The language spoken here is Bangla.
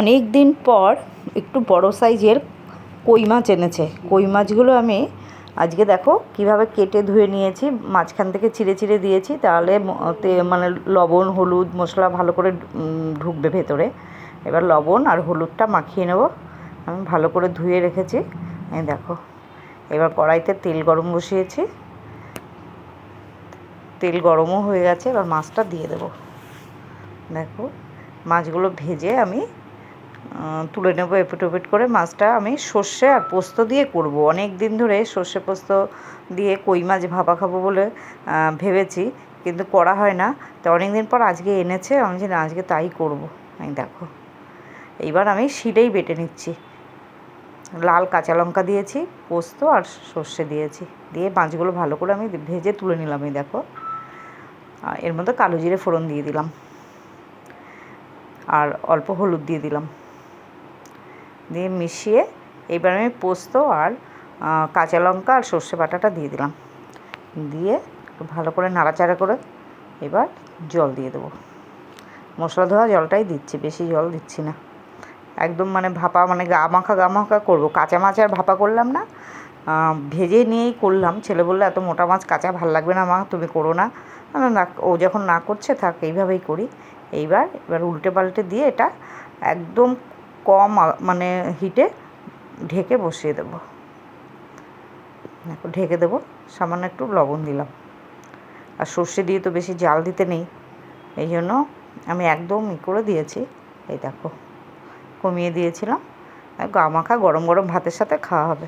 অনেক দিন পর একটু বড় সাইজের কই মাছ এনেছে। কই মাছগুলো আমি আজকে দেখো কীভাবে কেটে ধুয়ে নিয়েছি, মাঝখান থেকে চিড়ে চিড়ে দিয়েছি, তাহলে মানে লবণ, হলুদ মশলা ভালো করে ঢুকবে ভেতরে। এবার লবণ আর হলুদটা মাখিয়ে নেব। আমি ভালো করে ধুয়ে রেখেছি। এই দেখো, এবার কড়াইতে তেল গরম বসিয়েছি। তেল গরমও হয়ে গেছে, এবার মাছটা দিয়ে দেবো। দেখো, মাছগুলো ভেজে আমি তুলে নেব এপিট ওপিট করে। মাছটা আমি সর্ষে আর পোস্ত দিয়ে করব। অনেক দিন ধরে সর্ষে পোস্ত দিয়ে কই মাছ ভাপা খাব বলে ভেবেছি, কিন্তু করা হয় না। তো অনেক দিন পর আজকে এনেছে, আমি যে আজকে তাই করব। আমি দেখো, এইবার আমি শিলেই বেটে নিচ্ছি। লাল কাঁচা লঙ্কা দিয়েছি, পোস্ত আর সর্ষে দিয়েছি। দিয়ে মাছগুলো ভালো করে আমি ভেজে তুলে নিলাম, এই দেখো। এর মধ্যে কালো জিরে ফোড়ন দিয়ে দিলাম। আর অল্প হলুদ দিয়ে দিলাম। দিয়ে মিশিয়ে এবার আমি পোস্ত আর কাঁচা লঙ্কা আর সর্ষে বাটাটা দিয়ে দিলাম। দিয়ে ভালো করে নাড়াচাড়া করে এবার জল দিয়ে দেবো। মশলা ধোয়া জলটাই দিচ্ছি, বেশি জল দিচ্ছি না। একদম মানে ভাপা মানে গা মাখা গা মাখা করব। কাঁচা মাছ আর ভাপা করলাম না ভেজে নিয়েই করলাম। ছেলে বলল, এত মোটা মাছ কাঁচা ভালো লাগবে না মা, তুমি করো না। না, ও যখন না করছে থাক, এইভাবেই করি। এইবার, এবার উল্টে পাল্টে দিয়ে এটা একদম কম মানে হিটে ঢেকে বসিয়ে দেব। ঢেকে দেবো, সামান্য একটু লবণ দিলাম। আর সর্ষে দিয়ে তো বেশি জাল দিতে নেই, এই জন্য আমি একদম ই করে দিয়েছি। এই দেখো, কমিয়ে দিয়েছিলাম। গা মাখা গরম গরম ভাতের সাথে খাওয়া হবে।